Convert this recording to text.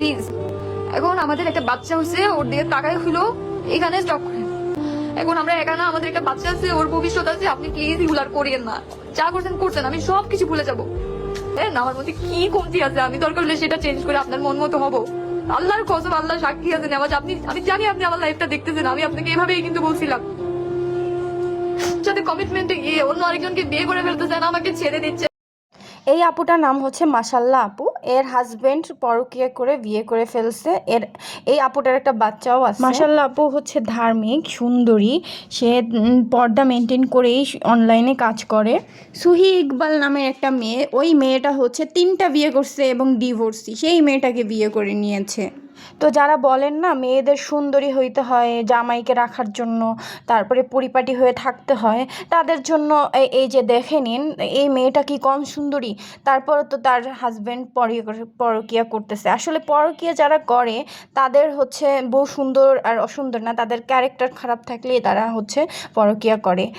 Please এখন আমাদের একটা বাচ্চা হচ্ছে ওর দিকে তাকায় হইল এখানে স্টপ এখন আমরা একা না আমাদের একটা বাচ্চা আছে, ওর ভবিষ্যৎ আছে, আপনি প্লিজ করিয়েন না। যা করছেন করছেন, আমি ভুলে যাব। হ্যাঁ আমার মধ্যে কি কমতি আছে, আমি দরকার হলে সেটা চেঞ্জ করে আপনার মন মতো হব। আল্লাহর কসম আল্লাহ সাক্ষী আছেন আমার আপনি, আমি জানি আপনি আমার লাইফটা দেখতেছেন, আমি আপনাকে এভাবেই কিন্তু বলছিলাম। সাথে কমিটমেন্টে গিয়ে অন্য আরেকজনকে বিয়ে করে ফেলতেছেন আমাকে ছেড়ে দিচ্ছে এই আপুটার নাম হচ্ছে মাসাল্লা আপু। এর হাজবেন্ড পরকিয়া করে বিয়ে করে ফেলছে। এর, এই আপুটার একটা বাচ্চাও আছে। মাসাল্লা আপু হচ্ছে ধার্মিক, সুন্দরী। সে পর্দা মেনটেন করেই অনলাইনে কাজ করে। সুহি ইকবাল নামের একটা মেয়ে, ওই মেয়েটা হচ্ছে তিনটা বিয়ে করছে এবং ডিভোর্সি সেই মেয়েটাকে বিয়ে করে নিয়েছে। তো যারা বলেন না, মেয়েদের সুন্দরী হইতে হয়, জামাইকে রাখার জন্য, তারপরে পরিপাটি হয়ে থাকতে হয়, তাদের জন্য এই- যে দেখে নিন, এই মেয়েটা কি কম সুন্দরী? তারপরে তো তার হাজব্যান্ড পরকিয়া করতেছে। আসলে পরকিয়া যারা করে, তাদের হচ্ছে বউ সুন্দর আর অসুন্দর না, তাদের ক্যারেক্টার খারাপ থাকলেই তারা হচ্ছে পরকিয়া করে।